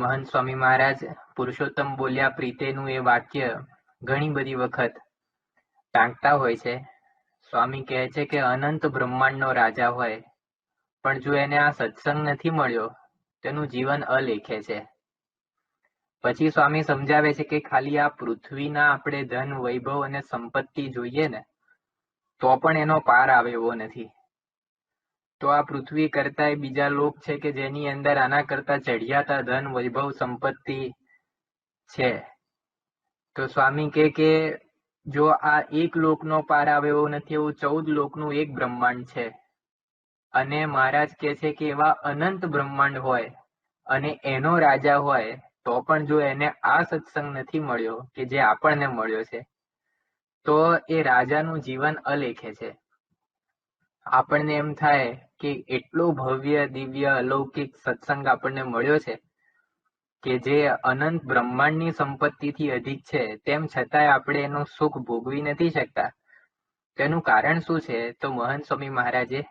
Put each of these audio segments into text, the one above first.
મહંત સ્વામી મહારાજ પુરુષોત્તમ બોલ્યા, પ્રીતેનું એ વાક્ય ઘણી બધી વખત ટાંકતા હોય છે. સ્વામી કહે છે કે, અનંત બ્રહ્માંડનો રાજા હોય, પણ જો એને આ સત્સંગ નથી મળ્યો, તેનું જીવન અલેખે છે. પછી સ્વામી સમજાવે છે કે, ખાલી આ પૃથ્વીના આપણે ધન, વૈભવ અને સંપત્તિ જોઈએ ને, તો પણ એનો પાર આવે એવો નથી. તો આ પૃથ્વી કરતા બીજા લોક છે કે જેની અંદર આના કરતા ચઢિયાતા ધન, વૈભવ, સંપત્તિ છે. તો સ્વામી કે કે જો આ એક લોકનો પાર આવે એવો નથી, એવું ચૌદ લોકનું એક બ્રહ્માંડ છે. અને મહારાજ કે છે કે એવા અનંત બ્રહ્માંડ હોય અને એનો રાજા હોય, તો પણ જો એને આ સત્સંગ નથી મળ્યો કે જે આપણને મળ્યો છે, તો એ રાજાનું જીવન અલેખે છે. આપણને એમ થાય કે એટલો ભવ્ય, દિવ્ય, અલૌકિક સત્સંગ આપણને મળ્યો છે કે જે અનંત બ્રહ્માંડની સંપત્તિથી અધિક છે, તેમ છતાંય આપણે એનું સુખ ભોગવી નથી શકતા. તેનું કારણ શું છે? તો મહંત સ્વામી મહારાજે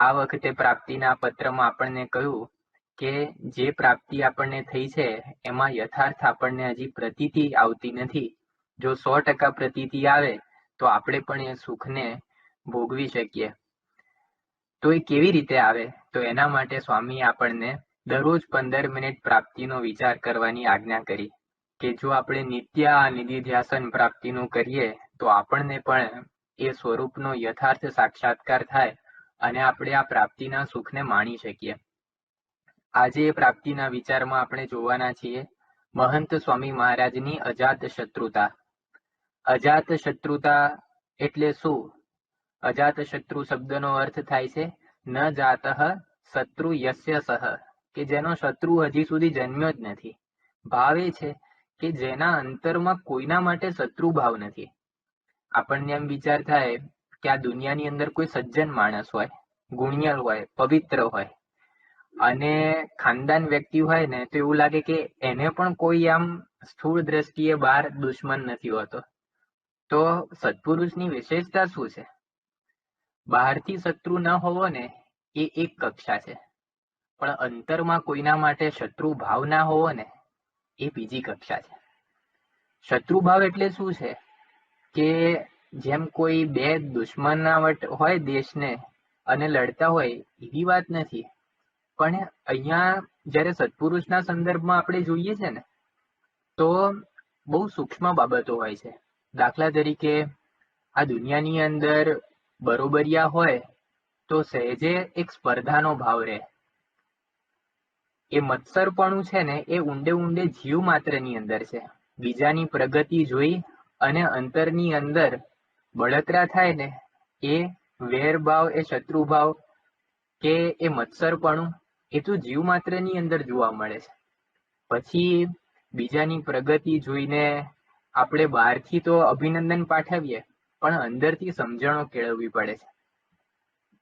આ વખતે પ્રાપ્તિના પત્રમાં આપણને કહ્યું કે જે પ્રાપ્તિ આપણને થઈ છે, એમાં યથાર્થ આપણને હજી પ્રતીતિ આવતી નથી. જો સો ટકા પ્રતીતિ આવે, તો આપણે પણ એ સુખને ભોગવી શકીએ. તો એ કેવી રીતે આવે? તો એના માટે સ્વામી આપણને દરરોજ પંદર મિનિટ પ્રાપ્તિનો વિચાર કરવાની આજ્ઞા કરી કે જો આપણે નિત્ય આ નિધિધ્યાસન પ્રાપ્તિનું કરીએ, તો આપણને પણ એ સ્વરૂપનો યથાર્થ સાક્ષાત્કાર થાય અને આપણે આ પ્રાપ્તિના સુખને માણી શકીએ. આજે એ પ્રાપ્તિના વિચારમાં આપણે જોવાના છીએ, મહંત સ્વામી મહારાજની અજાત શત્રુતા અજાત શત્રુતા એટલે શું? અજાત શત્રુ શબ્દનો અર્થ થાય છે, ન જાત શત્રુ યસ્ય સહ, કે જેનો શત્રુ હજી સુધી જન્મ્યો જ નથી. ભાવ એ છે કે જેના અંતરમાં કોઈના માટે શત્રુ ભાવ નથી. આપણને એમ વિચાર થાય કે આ દુનિયાની અંદર કોઈ સજ્જન માણસ હોય, ગુણિયલ હોય, પવિત્ર હોય, અને ખાનદાન વ્યક્તિ હોય ને, તો એવું લાગે કે એને પણ કોઈ આમ સ્થૂળ દ્રષ્ટિએ બહાર દુશ્મન નથી હોતો. તો સત્પુરુષની વિશેષતા શું છે? બહારથી શત્રુ ન હોવો ને એ એક કક્ષા છે. પણ અંતરમાં કોઈના માટે શત્રુ ભાવ ના હોવો ને એ બીજી કક્ષા છે. શત્રુ ભાવ એટલે શું છે? કે જેમ કોઈ બે દુશ્મનાવટ હોય દેશને અને લડતા હોય એવી વાત નથી. પણ અહીંયા જ્યારે સત્પુરુષના સંદર્ભમાં આપણે જોઈએ છે ને, તો બહુ સૂક્ષ્મ બાબતો હોય છે. દાખલા તરીકે આ દુનિયાની અંદર બરોબરિયા હોય તો સહેજે એક સ્પર્ધાનો ભાવ રહે. એ મત્સરપણું છે ને એ ઊંડે ઊંડે જીવ માત્રની અંદર છે. બીજાની પ્રગતિ જોઈ અને અંતરની અંદર બળતરા થાય ને એ વેરભાવ એ શત્રુભાવ કે એ મત્સરપણું, એ તો જીવ માત્રની અંદર જોવા મળે છે. પછી બીજાની પ્રગતિ જોઈને આપણે બહારથી તો અભિનંદન પાઠવીએ. પણ અંદરથી સમજણો કેળવવી પડે. છે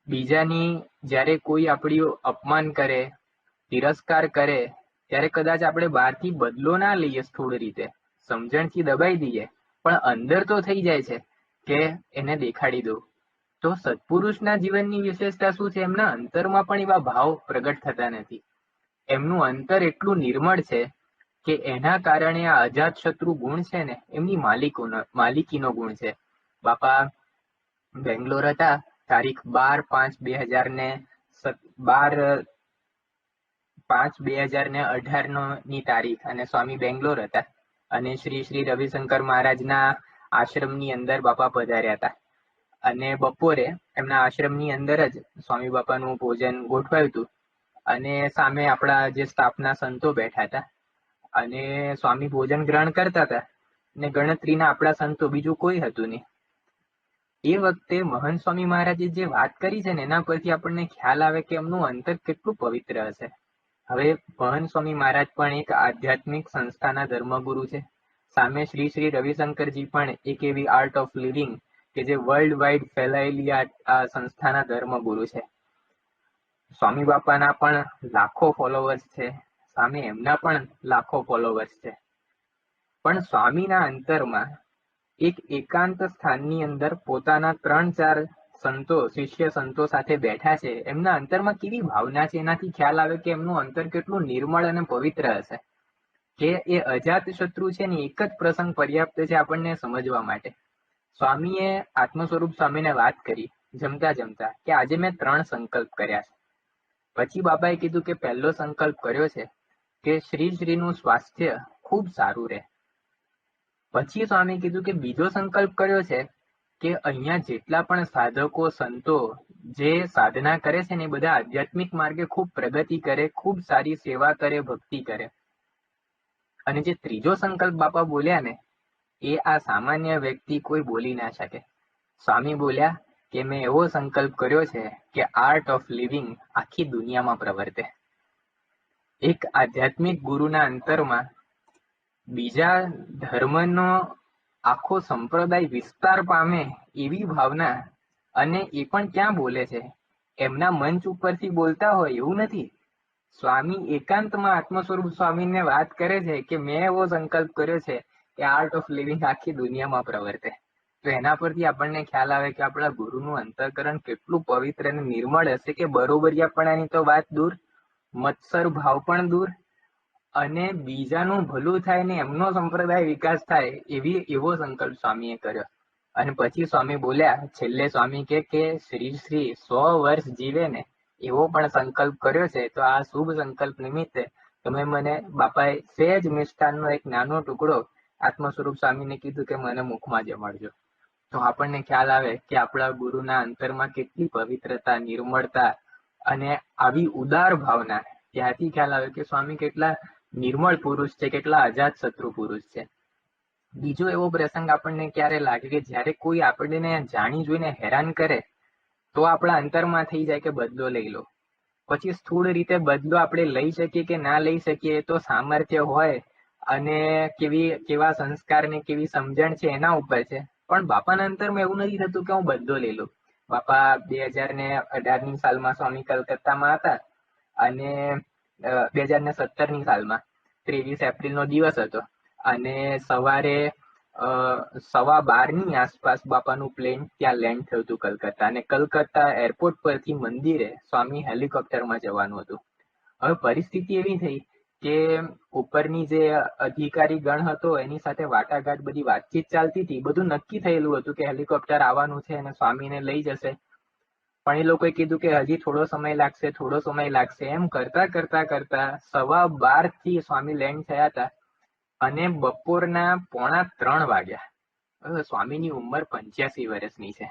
બીજાની જ્યારે કોઈ આપણી અપમાન કરે, તિરસ્કાર કરે, ત્યારે કદાચ આપણે બહારથી બદલો ના લઈએ સ્થૂળ રીતે, સમજણથી દબાઈ દઈએ. પણ અંદર તો થઈ જાય છે કે એને દેખાડી દઉં તો સત્પુરુષના જીવનની વિશેષતા શું છે? એમના અંતરમાં પણ એવા ભાવ પ્રગટ થતા નથી. એમનું અંતર એટલું નિર્મળ છે કે એના કારણે આ અજાત શત્રુ ગુણ છે ને, એમની માલિકોનો, માલિકીનો ગુણ છે. બાપા બેંગ્લોર હતા. તારીખ બાર પાંચ બે હજાર ને બાર પાંચ બે હજાર ને અઢાર નો ની તારીખ અને સ્વામી બેંગ્લોર હતા. અને શ્રી શ્રી રવિશંકર મહારાજના આશ્રમની અંદર બાપા પધાર્યા હતા. અને બપોરે એમના આશ્રમની અંદર જ સ્વામી બાપાનું ભોજન ગોઠવાયું હતું. અને સામે આપણા જે સ્ટાફના સંતો બેઠા હતા. અને સ્વામી ભોજન ગ્રહણ કરતા હતા. ને ગણતરીના આપણા સંતો બીજું કોઈ હતું નહીં. એ વખતે મહંત સ્વામી મહારાજે જે વાત કરી છે ને, એના પરથી આપણને ખ્યાલ આવે કે એમનું અંતર કેટલું પવિત્ર હશે. હવે મહંત સ્વામી મહારાજ પણ એક આધ્યાત્મિક સંસ્થાના ધર્મગુરુ છે. સામે શ્રી શ્રી રવિશંકરજી પણ એક એવી આર્ટ ઓફ લિવિંગ કે જે વર્લ્ડ વાઇડ ફેલાયેલી આ સંસ્થાના ધર્મગુરુ છે. સ્વામી બાપાના પણ લાખો ફોલોવર્સ છે. સામે એમના પણ લાખો ફોલોવર્સ છે. પણ સ્વામીના અંતરમાં એક એકાંત સ્થાનની અંદર પોતાના ત્રણ ચાર સંતો, શિષ્ય સંતો સાથે બેઠા છે. એમના અંતરમાં કેવી ભાવના છે? એનાથી ખ્યાલ આવે કે એમનું અંતર કેટલું નિર્મળ અને પવિત્ર હશે. કે એ અજાત શત્રુ છે ને, એક જ પ્રસંગ પર્યાપ્ત છે આપણને સમજવા માટે. સ્વામીએ આત્મ સ્વરૂપ સ્વામીને વાત કરી, જમતા જમતા, કે આજે મેં ત્રણ સંકલ્પ કર્યા છે. પછી બાબાએ કીધું કે પહેલો સંકલ્પ કર્યો છે કે શ્રી શ્રીનું સ્વાસ્થ્ય ખૂબ સારું રહે. પછી સ્વામી કીધું કે બીજો સંકલ્પ કર્યો છે કે અહીંયા જેટલા પણ સાધકો, સંતો જે સાધના કરે છે ને બધા આધ્યાત્મિક માર્ગે ખૂબ પ્રગતિ કરે, ખૂબ સારી સેવા કરે, ભક્તિ કરે. અને જે ત્રીજો સંકલ્પ બાપા બોલ્યા ને, એ આ સામાન્ય વ્યક્તિ કોઈ બોલી ના શકે. સ્વામી બોલ્યા કે મેં એવો સંકલ્પ કર્યો છે કે આર્ટ ઓફ લિવિંગ આખી દુનિયામાં પ્રવર્તે. એક આધ્યાત્મિક ગુરુના અંતરમાં બીજા ધર્મનો આખો સંપ્રદાય વિસ્તાર પામે એવી ભાવના અને એ પણ ક્યાં બોલે છે? એમના મંચ ઉપરથી બોલતા હોય એવું નથી. સ્વામી એકાંતમાં આત્મ સ્વરૂપ સ્વામીને વાત કરે છે કે મેં એવો સંકલ્પ કર્યો છે કે આર્ટ ઓફ લિવિંગ આખી દુનિયામાં પ્રવર્તે. તો એના પરથી આપણને ખ્યાલ આવે કે આપણા ગુરુનું અંતઃકરણ કેટલું પવિત્ર અને નિર્મળ હશે કે બરોબરિયાપણાની તો વાત દૂર, મત્સર ભાવ પણ દૂર અને બીજાનું ભલું થાય ને એમનો સંપ્રદાય વિકાસ થાય એવી, એવો સંકલ્પ સ્વામીએ કર્યો. અને પછી સ્વામી બોલ્યા, છેલ્લે સ્વામી કે કે શ્રી શ્રી સો વર્ષ જીવે ને એવો પણ સંકલ્પ કર્યો છે, તો આ શુભ સંકલ્પ નિમિત્તે તમે મને બાપાએ સહેજ મિષ્ટાનનો એક નાનો ટુકડો આત્મ સ્વરૂપ સ્વામીને કીધું કે મને મુખમાં જમાડજો તો આપણને ખ્યાલ આવે કે આપણા ગુરુના અંતરમાં કેટલી પવિત્રતા, નિર્મળતા અને આવી ઉદાર ભાવના ત્યાંથી ખ્યાલ આવે કે સ્વામી કેટલા નિર્મળ પુરુષ છે કેટલા અજાત શત્રુ પુરુષ છે. બીજો એવો પ્રસંગ આપણને ક્યારે લાગે કે જ્યારે કોઈ આપણને જાણી જોઈને હેરાન કરે, તો આપણા અંતરમાં થઈ જાય કે બદલો લઈ લો. પછી સ્થૂળ રીતે બદલો આપણે લઈ શકીએ કે ના લઈ શકીએ તો સામર્થ્ય હોય અને કેવી, કેવા સંસ્કાર ને કેવી સમજણ છે એના ઉપર છે. પણ બાપાના અંતરમાં એવું નથી થતું કે હું બદલો લઈ લઉં. બાપા બે હજાર ને અઢારની સાલમાં સ્વામી કલકત્તામાં હતા અને બે હજાર ને સત્તરની સાલમાં. ત્રેવીસ એપ્રિલ નો દિવસ હતો. અને સવારે સવા બારની આસપાસ બાપાનું પ્લેન ત્યાં લેન્ડ થયું હતું કલકત્તા. અને કલકત્તા એરપોર્ટ પરથી મંદિરે સ્વામી હેલિકોપ્ટરમાં જવાનું હતું. હવે પરિસ્થિતિ એવી થઈ કે ઉપરની જે અધિકારી ગણ હતો, એની સાથે વાટાઘાટ બધી વાતચીત ચાલતી હતી. બધું નક્કી થયેલું હતું કે હેલિકોપ્ટર આવવાનું છે અને સ્વામીને લઈ જશે. પણ એ લોકોએ કીધું કે હજી થોડો સમય લાગશે, થોડો સમય લાગશે. એમ કરતા કરતા કરતા સવા બારથી સ્વામી લેન્ડ થયા હતા અને બપોરના પોણા ત્રણ વાગ્યા. સ્વામીની ઉંમર પંચ્યાસી વર્ષની છે.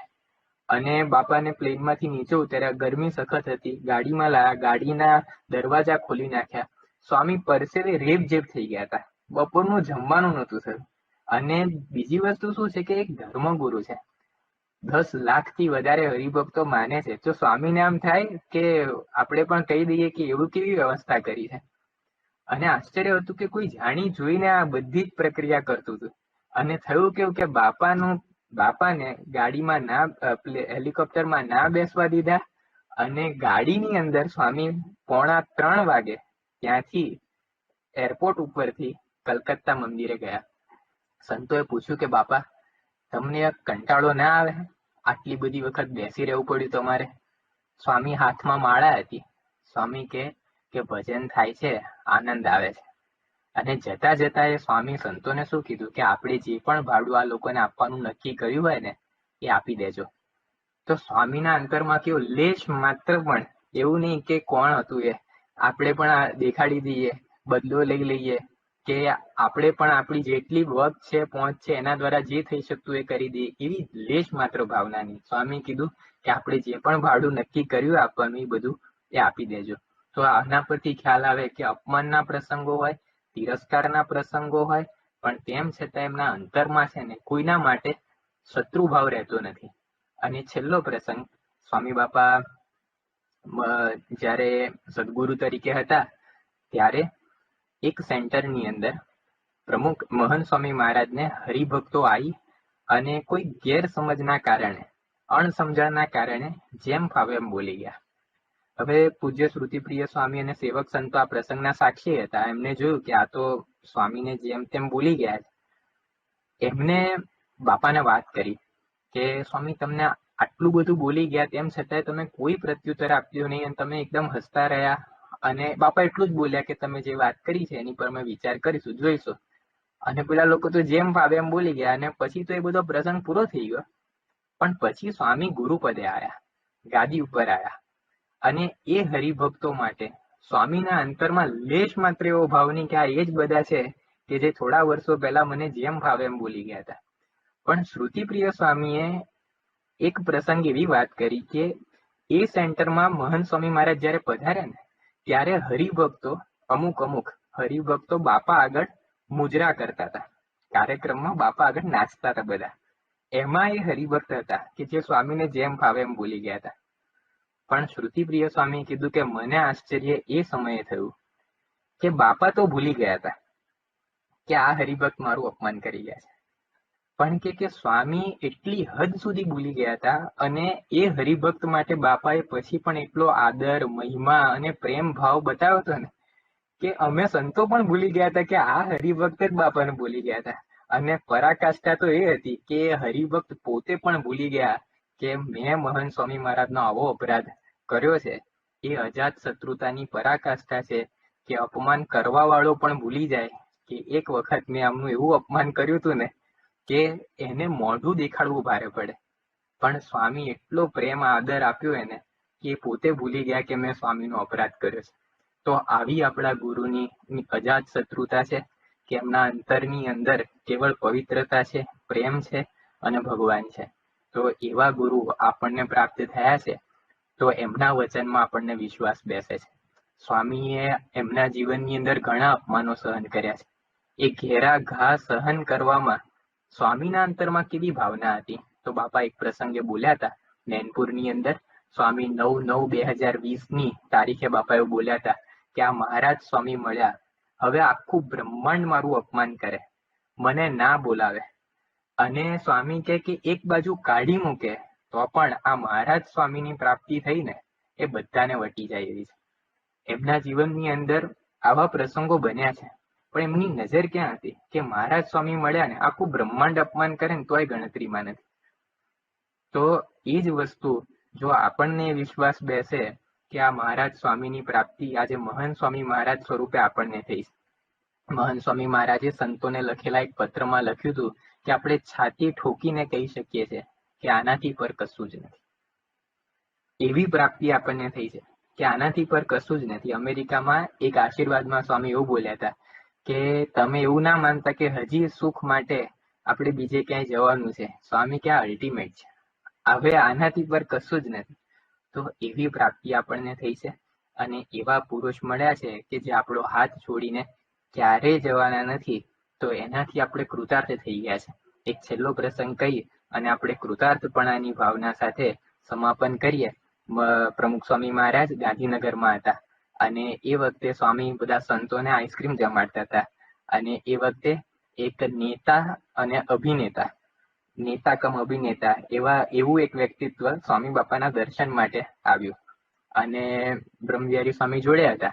અને બાપાને પ્લેનમાંથી નીચે ઉતર્યા. ગરમી સખત હતી. ગાડીમાં લાયા ગાડીના દરવાજા ખોલી નાખ્યા. સ્વામી પરસેવે રેપ જેપ થઈ ગયા હતા. બપોરનું જમવાનું નહોતું થયું. અને બીજી વસ્તુ શું છે કે એક ધર્મગુરુ છે. દસ લાખથી વધારે હરિભક્તો માને છે. તો સ્વામીને આમ થાય કે આપણે પણ કહી દઈએ કે એવું કેવી વ્યવસ્થા કરી છે? અને આશ્ચર્ય હતું કે કોઈ જાણી જોઈને આ બધી જ પ્રક્રિયા કરતું હતું. અને થયું કેવું કે બાપાનું, બાપાને ગાડીમાં ના હેલિકોપ્ટરમાં ના બેસવા દીધા અને ગાડીની અંદર સ્વામી પોણા ત્રણ વાગે ત્યાંથી એરપોર્ટ ઉપરથી કલકત્તા મંદિરે ગયા. સંતોએ પૂછ્યું કે બાપા તમને કંટાળો ના આવે? આટલી બધી વખત બેસી રહેવું પડ્યું તમારે? સ્વામી હાથમાં માળા હતી. સ્વામી કે કે ભજન થાય છે, આનંદ આવે છે. અને જતા જતા એ સ્વામી સંતોને શું કીધું? કે આપણે જે પણ ભાડું આ લોકોને આપવાનું નક્કી કર્યું હોય ને, એ આપી દેજો. તો સ્વામીના અંતરમાં કેવું લેશ માત્ર પણ એવું નહીં કે કોણ હતું એ? આપણે પણ દેખાડી દઈએ બદલો લઈ લઈએ કે આપણે પણ આપણી જેટલી વર્ક છે, પહોંચ છે, એના દ્વારા જે થઈ શકતું એ કરી દઈએ એવી લેશ માત્ર ભાવનાની. સ્વામી કીધું કે આપણે જે પણ ભાડું નક્કી કર્યું આપવાનું, એ બધું એ આપી દેજો. તો આના પરથી ખ્યાલ આવે કે અપમાનના પ્રસંગો હોય, તિરસ્કારના પ્રસંગો હોય, પણ તેમ છતાં એમના અંતરમાં છે ને કોઈના માટે શત્રુ ભાવ રહેતો નથી. અને છેલ્લો પ્રસંગ, સ્વામી બાપા જ્યારે સદગુરુ તરીકે હતા, ત્યારે એક સેન્ટરની અંદર પ્રમુખ મહન સ્વામી મહારાજને હરિભક્તો આવી અને કોઈ ગેરસમજના કારણે, અણસમજણના કારણે જેમ ફાવે એમ બોલી ગયા. હવે પૂજ્ય શ્રુતિપ્રિય સ્વામી અને સેવક સંતો આ પ્રસંગના સાક્ષી હતા. એમને જોયું કે આ તો સ્વામીને જેમ તેમ બોલી ગયા એમને બાપાને વાત કરી કે, સ્વામી, તમને આટલું બધું બોલી ગયા તેમ છતાંય તમે કોઈ પ્રત્યુત્તર આપ્યું નહીં અને તમે એકદમ હસતા રહ્યા. અને બાપા એટલું જ બોલ્યા કે તમે જે વાત કરી છે એની પર અમે વિચાર કરીશું, જોઈશું. અને પેલા લોકો તો જેમ ફાવે એમ બોલી ગયા અને પછી તો એ બધો પ્રસંગ પૂરો થઈ ગયો. પણ પછી સ્વામી ગુરુપદે આવ્યા ગાદી ઉપર આવ્યા અને એ હરિભક્તો માટે સ્વામીના અંતરમાં લેશ માત્ર એવો ભાવ નહીં કે આ એ જ બધા છે કે જે થોડા વર્ષો પહેલા મને જેમ ફાવે એમ બોલી ગયા હતા. પણ શ્રુતિપ્રિય સ્વામીએ એક પ્રસંગ એવી વાત કરી કે એ સેન્ટરમાં મહંત સ્વામી મહારાજ જયારે પધાર્યા ને ત્યારે હરિભક્તો અમુક અમુક હરિભક્તો બાપા આગળ મુજરા કરતા હતા. કાર્યક્રમમાં બાપા આગળ નાચતા હતા બધા. એમાં એ હરિભક્ત હતા કે જે સ્વામીને જેમ ફાવે એમ બોલી ગયા હતા. પણ શ્રુતિપ્રિય સ્વામીએ કીધું કે મને આશ્ચર્ય એ સમયે થયું કે બાપા તો ભૂલી ગયા હતા કે આ હરિભક્ત મારું અપમાન કરી ગયા છે. પણ કે કે સ્વામી એટલી હદ સુધી ભૂલી ગયા હતા અને એ હરિભક્ત માટે બાપાએ પછી પણ એટલો આદર, મહિમા અને પ્રેમ ભાવ બતાવ્યો ને, કે અમે સંતો પણ ભૂલી ગયા હતા કે આ હરિભક્ત જ બાપાને ભૂલી ગયા હતા. અને પરાકાષ્ઠા તો એ હતી કે હરિભક્ત પોતે પણ ભૂલી ગયા કે મેં મહંત સ્વામી મહારાજનો આવો અપરાધ કર્યો છે. એ અજાત શત્રુતાની પરાકાષ્ઠા છે કે અપમાન કરવા વાળો પણ ભૂલી જાય કે એક વખત મેં આમનું એવું અપમાન કર્યું હતું ને કે એને મોઢું દેખાડવું ભારે પડે. પણ સ્વામી એટલો પ્રેમ આદર આપ્યો એને કે પોતે ભૂલી ગયા કે મેં સ્વામીનો અપરાધ કર્યો છે. તો આવી આપણા ગુરુની અજાત શત્રુતા છે કે એમના અંતરની અંદર કેવળ પવિત્રતા છે, પ્રેમ છે અને ભગવાન છે. તો એવા ગુરુ આપણને પ્રાપ્ત થયા છે, તો એમના વચનમાં આપણને વિશ્વાસ બેસે છે. સ્વામીએ એમના જીવનની અંદર ઘણા અપમાનો સહન કર્યા છે. એ ઘેરા ઘા સહન કરવામાં સ્વામીના અંતરમાં કેવી ભાવના હતી? તો બાપા એક પ્રસંગે બોલ્યા હતા, નૈનપુરની અંદર સ્વામી નવ નવ બે હજાર વીસની તારીખે બાપા એવું બોલ્યા હતા કે આ મહારાજ સ્વામી મળ્યા. હવે આખું બ્રહ્માંડ મારું અપમાન કરે. મને ના બોલાવે. અને સ્વામી કહે કે એક બાજુ કાઢી મૂકે, તો પણ આ મહારાજ સ્વામીની પ્રાપ્તિ થઈ ને એ બધાને વટી જાય એવી છે. એમના જીવનની અંદર આવા પ્રસંગો બન્યા છે. પણ એમની નજર ક્યાં હતી? કે મહારાજ સ્વામી મળ્યા ને આખું બ્રહ્માંડ અપમાન કરે ને તોય ગણતરીમાં નથી. તો એ જ વસ્તુ, જો આપણને વિશ્વાસ બેસે કે આ મહારાજ સ્વામીની પ્રાપ્તિ આજે મહાન સ્વામી મહારાજ સ્વરૂપે આપણને થઈ મહંત સ્વામી મહારાજે સંતોને લખેલા એક પત્રમાં લખ્યું હતું કે આપણે છાતી ઠોકીને કહી શકીએ છીએ કે આનાથી પર કશું જ નથી. એવી પ્રાપ્તિ આપણને થઈ છે કે આનાથી પર કશું જ નથી. અમેરિકામાં એક આશીર્વાદમાં સ્વામી એવું બોલ્યા હતા કે તમે એવું ના માનતા કે હજી સુખ માટે આપણે બીજે ક્યાંય જવાનું છે. સ્વામી ક્યાં અલ્ટિમેટ છે. હવે આનાથી પર કશું જ નથી. તો એવી પ્રાપ્તિ આપણને થઈ છે અને એવા પુરુષ મળ્યા છે કે જે આપણો હાથ છોડીને ક્યારેય જવાના નથી, તો એનાથી આપણે કૃતાર્થ થઈ ગયા છે. એક છેલ્લો પ્રસંગ કહી અને આપણે કૃતાર્થપણાની ભાવના સાથે સમાપન કરીએ. પ્રમુખ સ્વામી મહારાજ ગાંધીનગરમાં હતા. અને એ વખતે સ્વામી બધા સંતોને આઈસ્ક્રીમ જમાડતા હતા. અને એ વખતે એક નેતા અને અભિનેતા નેતા કમ અભિનેતા એવા, એવું એક વ્યક્તિત્વ સ્વામી બાપાના દર્શન માટે આવ્યું. અને બ્રહ્મવિહારી સ્વામી જોડે હતા.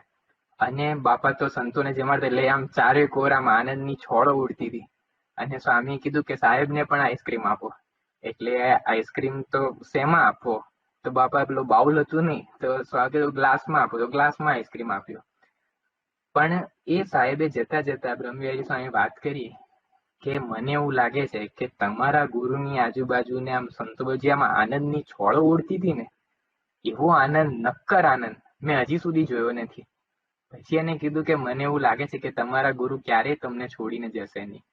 અને બાપા તો સંતોને જમાડતા એટલે આમ ચારે કોર આમ આનંદની છોડો ઉડતી હતી. અને સ્વામીએ કીધું કે સાહેબને પણ આઈસ્ક્રીમ આપો. એટલે આઈસ્ક્રીમ તો શેમાં આપો તો બાપા પેલો બાઉલ હતું નહીં, તો સ્વાગત ગ્લાસમાં આપો ગ્લાસમાં આઈસ્ક્રીમ આપ્યો. પણ એ સાહેબે જતા જતા બ્રહ્મવિહારી સ્વામી વાત કરી કે મને એવું લાગે છે કે તમારા ગુરુની આજુબાજુને આમ સંતોજીયામાં આનંદની છોડો ઉડતી હતી ને, એવો આનંદ, નક્કર આનંદ મેં હજી સુધી જોયો નથી. પછી એને કીધું કે મને એવું લાગે છે કે તમારા ગુરુ ક્યારેય તમને છોડીને જશે નહીં.